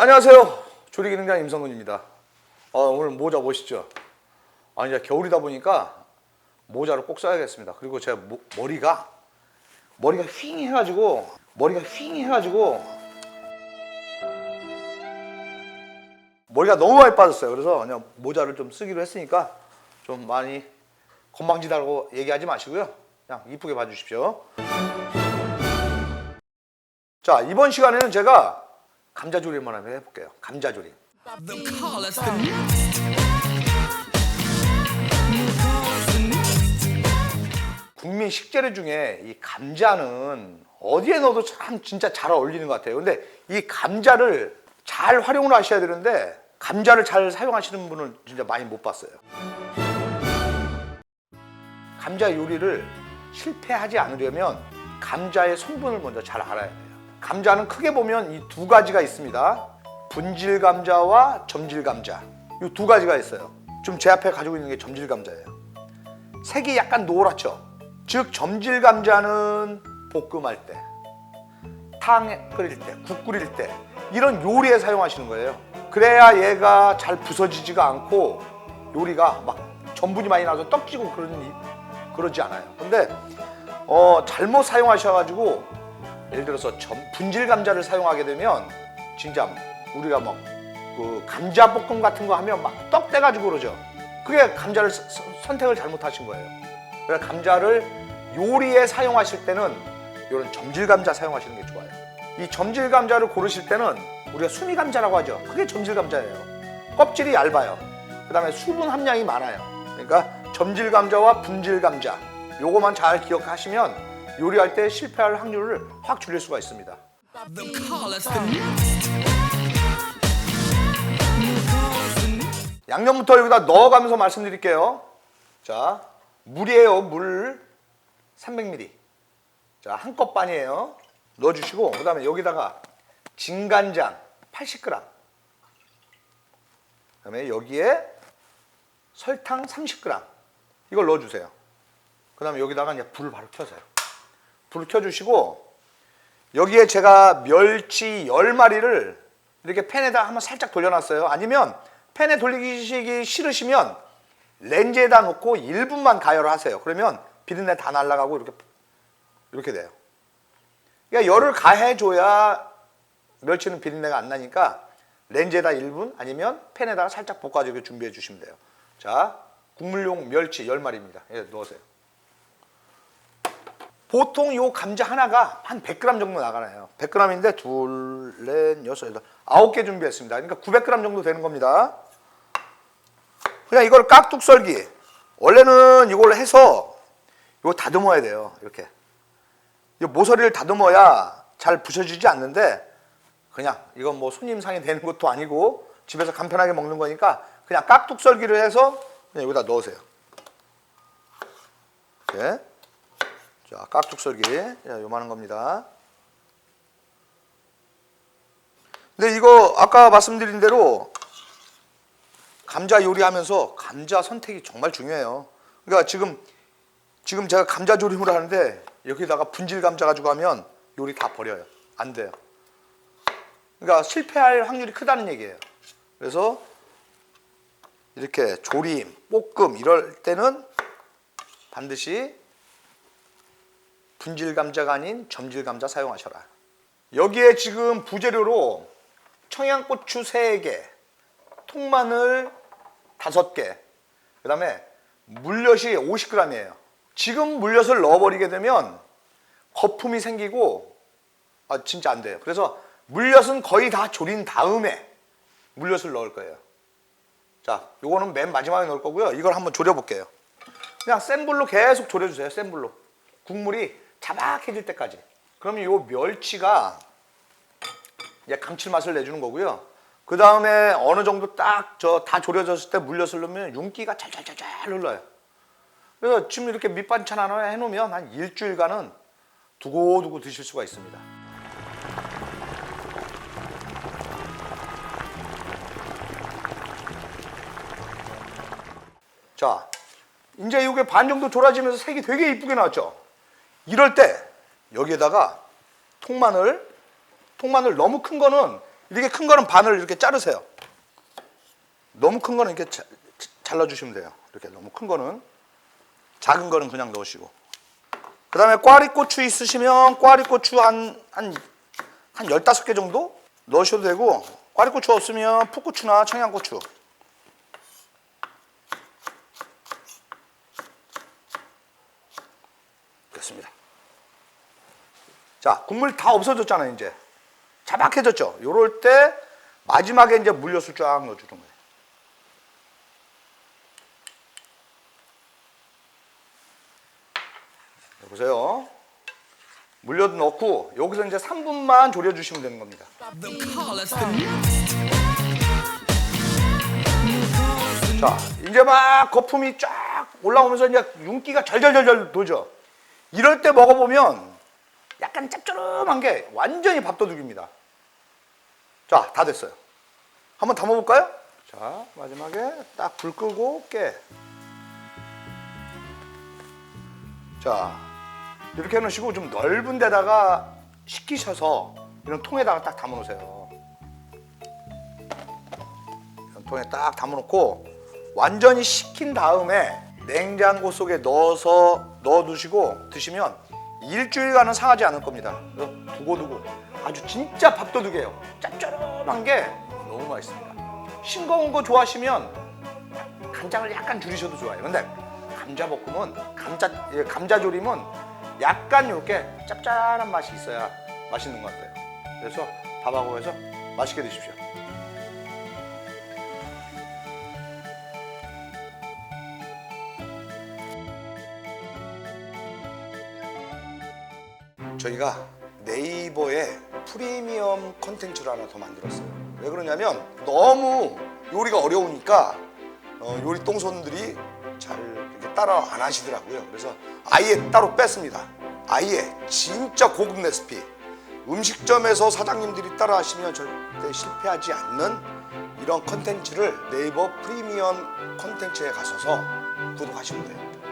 안녕하세요. 조리기능장 임성근입니다. 어, 오늘 모자 멋있죠? 아, 이제 겨울이다 보니까 모자를 꼭 써야겠습니다. 그리고 제가 모- 머리가, 머리가 휑 해가지고, 머리가 휑 해가지고, 머리가 너무 많이 빠졌어요. 그래서 그냥 모자를 좀 쓰기로 했으니까 좀 많이 건방지다고 얘기하지 마시고요. 그냥 이쁘게 봐주십시오. 자, 이번 시간에는 제가 감자조림을 한번 해볼게요. 감자조림. 국민 식재료 중에 이 감자는 어디에 넣어도 참 진짜 잘 어울리는 것 같아요. 근데 이 감자를 잘 활용을 하셔야 되는데 감자를 잘 사용하시는 분은 진짜 많이 못 봤어요. 감자 요리를 실패하지 않으려면 감자의 성분을 먼저 잘 알아야 돼요. 감자는 크게 보면 이 두 가지가 있습니다. 분질 감자와 점질 감자. 이 두 가지가 있어요. 지금 제 앞에 가지고 있는 게 점질 감자예요. 색이 약간 노랗죠. 즉 점질 감자는 볶음할 때, 탕 끓일 때, 국 끓일 때 이런 요리에 사용하시는 거예요. 그래야 얘가 잘 부서지지가 않고 요리가 막 전분이 많이 나서 떡지고 그러니 그러지 않아요. 근데 어, 잘못 사용하셔가지고 예를 들어서 점, 분질 감자를 사용하게 되면 진짜 우리가 막 그 감자 볶음 같은 거 하면 막 떡 떼가지고 그러죠. 그게 감자를 서- 서- 선택을 잘못하신 거예요. 그래서 감자를 요리에 사용하실 때는 이런 점질 감자 사용하시는 게 좋아요. 이 점질 감자를 고르실 때는 우리가 수미 감자라고 하죠. 그게 점질 감자예요. 껍질이 얇아요. 그다음에 수분 함량이 많아요. 그러니까 점질 감자와 분질 감자 요거만 잘 기억하시면 요리할 때 실패할 확률을 확 줄일 수가 있습니다. 양념부터 여기다 넣어가면서 말씀드릴게요. 자, 물이에요. 물 300ml. 자, 한 컵 반이에요. 넣어주시고 그 다음에 여기다가 진간장 80g. 그 다음에 여기에 설탕 30g. 이걸 넣어주세요. 그 다음에 여기다가 이제 불을 바로 켜세요. 불을 켜주시고 여기에 제가 멸치 10마리를 이렇게 팬에다 한번 살짝 돌려놨어요. 아니면 팬에 돌리기 싫으시면 렌즈에다 놓고 1분만 가열을 하세요. 그러면 비린내 다 날아가고 이렇게 이렇게 돼요. 그러니까 열을 가해줘야 멸치는 비린내가 안 나니까 렌즈에다 1분 아니면 팬에다가 살짝 볶아주게 준비해 주시면 돼요. 자, 국물용 멸치 10마리입니다. 예, 넣으세요. 보통 요 감자 하나가 한 100g 정도 나가나요. 100g인데 둘, 넷, 여섯, 여덟, 아홉 개 준비했습니다. 그러니까 900g 정도 되는 겁니다. 그냥 이걸 깍둑 썰기. 원래는 이걸 해서 이거 다듬어야 돼요. 이렇게. 이 모서리를 다듬어야 잘 부서지지 않는데 그냥 이건 뭐 손님 상이 되는 것도 아니고 집에서 간편하게 먹는 거니까 그냥 깍둑 썰기를 해서 그냥 여기다 넣으세요. 이렇게. 자, 깍둑 썰기. 자, 요만한 겁니다. 근데 이거 아까 말씀드린 대로 감자 요리하면서 감자 선택이 정말 중요해요. 그러니까 지금 지금 제가 감자 조림을 하는데 여기다가 분질 감자 가지고 하면 요리 다 버려요. 안 돼요. 그러니까 실패할 확률이 크다는 얘기예요. 그래서 이렇게 조림, 볶음 이럴 때는 반드시 분질 감자가 아닌 점질 감자 사용하셔라. 여기에 지금 부재료로 청양고추 3개, 통마늘 5개, 그 다음에 물엿이 50g이에요. 지금 물엿을 넣어버리게 되면 거품이 생기고 아, 진짜 안 돼요. 그래서 물엿은 거의 다 졸인 다음에 물엿을 넣을 거예요. 자, 요거는 맨 마지막에 넣을 거고요. 이걸 한번 졸여볼게요. 그냥 센 불로 계속 졸여주세요. 센 불로. 국물이 자박해질 때까지. 그러면 요 멸치가 이제 감칠맛을 내주는 거고요. 그 다음에 어느 정도 딱 저 다 졸여졌을 때 물엿을 넣으면 윤기가 잘잘잘잘 흘러요. 그래서 지금 이렇게 밑반찬 하나 해놓으면 한 일주일간은 두고두고 드실 수가 있습니다. 자, 이제 이게 반 정도 졸아지면서 색이 되게 이쁘게 나왔죠? 이럴 때 여기에다가 통마늘, 통마늘 너무 큰 거는 이렇게 큰 거는 반을 이렇게 자르세요. 너무 큰 거는 이렇게 자- 자- 잘라주시면 돼요. 이렇게 너무 큰 거는 작은 거는 그냥 넣으시고. 그 다음에 꽈리고추 있으시면 꽈리고추 한, 한, 한 15개 정도 넣으셔도 되고, 꽈리고추 없으면 풋고추나 청양고추. 됐습니다. 자, 국물 다 없어졌잖아요, 이제. 자박해졌죠? 요럴 때 마지막에 이제 물엿을 쫙 넣어주는 거예요. 보세요. 물엿 넣고 여기서 이제 3분만 졸여주시면 되는 겁니다. 자, 이제 막 거품이 쫙 올라오면서 이제 윤기가 절절절절 도죠. 이럴 때 먹어보면 약간 짭조름한 게 완전히 밥도둑입니다. 자, 다 됐어요. 한번 담아볼까요? 자, 마지막에 딱 불 끄고 깨. 자, 이렇게 해놓으시고 좀 넓은 데다가 식히셔서 이런 통에다가 딱 담아놓으세요. 이런 통에 딱 담아놓고 완전히 식힌 다음에 냉장고 속에 넣어서 넣어 두시고 드시면 일주일간은 상하지 않을 겁니다. 두고두고 아주 진짜 밥도둑이에요. 짭조름한 게 너무 맛있습니다. 싱거운 거 좋아하시면 간장을 약간 줄이셔도 좋아요. 근데 감자 볶음은 감자 예, 감자 조림은 약간 이렇게 짭짤한 맛이 있어야 맛있는 것 같아요. 그래서 밥하고 해서 맛있게 드십시오. 저희가 네이버에 프리미엄 컨텐츠를 하나 더 만들었어요. 왜 그러냐면 너무 요리가 어려우니까 어, 요리 똥손들이 잘 따라 안 하시더라고요. 그래서 아예 따로 뺐습니다. 아예 진짜 고급 레시피. 음식점에서 사장님들이 따라 하시면 절대 실패하지 않는 이런 컨텐츠를 네이버 프리미엄 컨텐츠에 가셔서 구독하시면 돼요.